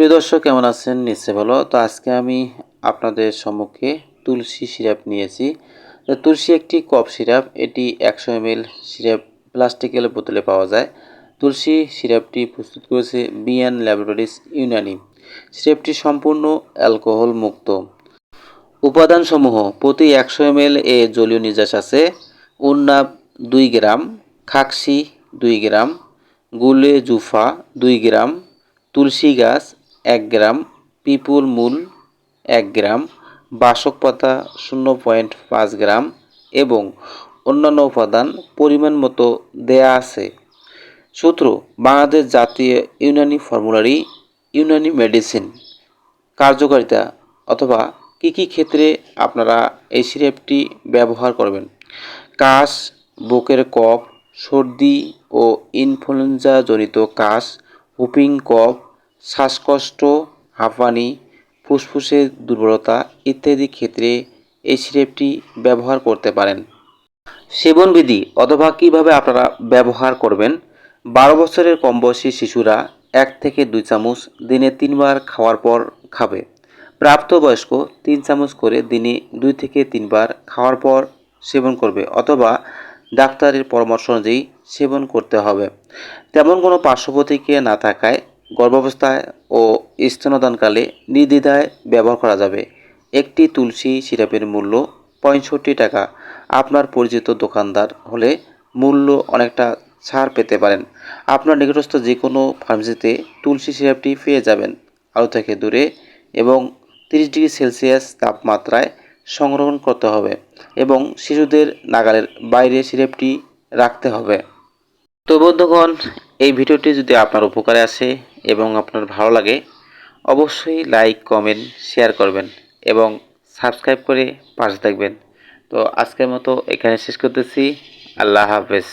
প্রিয় দর্শক, কেমন আছেন? নিশ্চয় ভালো। তো আজকে আমি আপনাদের সম্মুখে তুলসী সিরাপ নিয়েছি। তুলসী একটি কফ সিরাপ। এটি একশো এম এল সিরাপ প্লাস্টিকের বোতলে পাওয়া যায়। তুলসী সিরাপটি প্রস্তুত করেছে বিয়ান ল্যাবরেটরিজ ইউনানি। সিরাপটি সম্পূর্ণ অ্যালকোহল মুক্ত। উপাদানসমূহ, প্রতি একশো এম এল এ জলীয় নির্যাস আছে। উন্নাব দুই গ্রাম, খাকসি দুই গ্রাম, গুলে জুফা দুই গ্রাম, তুলসী গাছ এক গ্রাম, পিপুল মূল এক গ্রাম, বাসক পাতা শূন্য পয়েন্ট পাঁচ গ্রাম এবং অন্যান্য উপাদান পরিমাণ মতো দেয়া আছে। সূত্র, বাংলাদেশ জাতীয় ইউনানি ফর্মুলারি, ইউনানি মেডিসিন। কার্যকারিতা অথবা কী কী ক্ষেত্রে আপনারা এই সিরাপটি ব্যবহার করবেন? কাশ, বুকের কফ, সর্দি ও ইনফ্লুয়েঞ্জাজনিত কাশ, হুপিং কফ শ্বাসকষ্ট, হাঁপানি, ফুসফুসের দুর্বলতা ইত্যাদি ক্ষেত্রে এই সিরাপটি ব্যবহার করতে পারেন। সেবনবিধি অথবা কীভাবে আপনারা ব্যবহার করবেন, বারো বছরের কম বয়সী শিশুরা এক থেকে দুই চামচ দিনে তিনবার খাওয়ার পর খাবে। প্রাপ্তবয়স্ক তিন চামচ করে দিনে দুই থেকে তিনবার খাওয়ার পর সেবন করবে অথবা ডাক্তারের পরামর্শ অনুযায়ী সেবন করতে হবে। তেমন কোনো পার্শ্ব প্রতিক্রিয়া না থাকায় গর্ভাবস্থায় ও স্তনদানকালে নির্দ্বিধায় ব্যবহার করা যাবে। একটি তুলসী সিরাপের মূল্য পঁয়ষট্টি টাকা। আপনার পরিচিত দোকানদার হলে মূল্য অনেকটা ছাড় পেতে পারেন। আপনার নিকটস্থ যে কোনো ফার্মেসিতে তুলসী সিরাপটি পেয়ে যাবেন আলো থেকে দূরে এবং তিরিশ ডিগ্রি সেলসিয়াস তাপমাত্রায় সংরক্ষণ করতে হবে এবং শিশুদের নাগালের বাইরে সিরাপটি রাখতে হবে। তো বন্ধুগণ এই ভিডিওটি যদি আপনার উপকারে আসে এবং আপনার ভালো লাগে, অবশ্যই লাইক কমেন্ট শেয়ার করবেন এবং সাবস্ক্রাইব করে পাশে থাকবেন। তো আজকের মতো এখানে শেষ করতেছি। আল্লাহ হাফেজ।